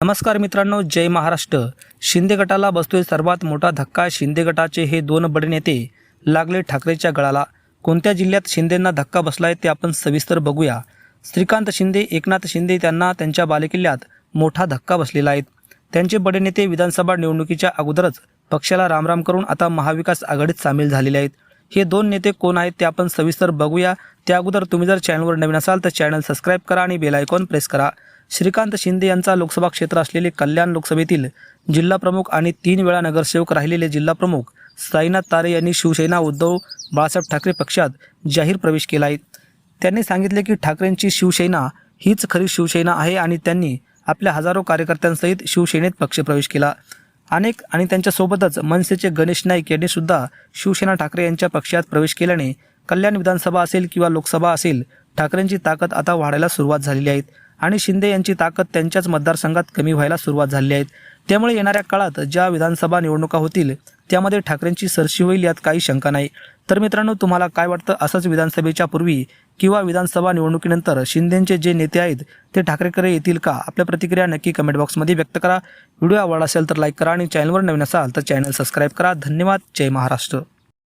नमस्कार मित्रांनो जय महाराष्ट्र. शिंदे गटाला बसतोय सर्वात मोठा धक्का शिंदे गटाचे हे दोन बडे नेते लागले ठाकरेच्या गळाला. कोणत्या जिल्ह्यात शिंदेंना धक्का बसलाय ते आपण सविस्तर बघूया. श्रीकांत शिंदे एकनाथ शिंदे त्यांना त्यांच्या बालेकिल्ल्यात मोठा धक्का बसलेला आहे. त्यांचे बडे नेते विधानसभा निवडणुकीच्या अगोदरच पक्षाला रामराम करून आता महाविकास आघाडीत सामील झालेले आहेत. हे दोन नेते कोण आहेत ते आपण सविस्तर बघूया. त्या अगोदर तुम्ही जर चॅनलवर नवीन असाल तर चॅनल सबस्क्राईब करा आणि बेल आयकॉन प्रेस करा. श्रीकांत शिंदे यांचा लोकसभा क्षेत्र असलेले कल्याण लोकसभेतील जिल्हा प्रमुख आणि तीन वेळा नगरसेवक राहिलेले जिल्हा प्रमुख साईनाथ तारे यांनी शिवसेना उद्धव बाळासाहेब ठाकरे पक्षात जाहीर प्रवेश केला आहे. त्यांनी सांगितले की ठाकरेंची शिवसेना हीच खरी शिवसेना आहे आणि त्यांनी आपल्या हजारो कार्यकर्त्यांसहित शिवसेनेत पक्षप्रवेश केला. अनेक आणि त्यांच्यासोबतच मनसेचे गणेश नाईक यांनी सुद्धा शिवसेना ठाकरे यांच्या पक्षात प्रवेश केल्याने कल्याण विधानसभा असेल किंवा लोकसभा असेल ठाकरेंची ताकद आता वाढायला सुरुवात झालेली आहे. आणि शिंदे यांची ताकद त्यांच्याच मतदारसंघात कमी व्हायला सुरुवात झाली आहे. त्यामुळे येणाऱ्या काळात ज्या विधानसभा निवडणुका होतील त्यामध्ये ठाकरेंची सरशी होईल यात काही शंका नाही. तर मित्रांनो तुम्हाला काय वाटतं? असंच विधानसभेच्या पूर्वी किंवा विधानसभा निवडणुकीनंतर शिंदेचे जे नेते आहेत ते ठाकरेकडे येतील का? आपल्या प्रतिक्रिया नक्की कमेंट बॉक्समध्ये व्यक्त करा. व्हिडिओ आवडला असेल तर लाईक करा आणि चॅनलवर नवीन असाल तर चॅनल सबस्क्राईब करा. धन्यवाद. जय महाराष्ट्र.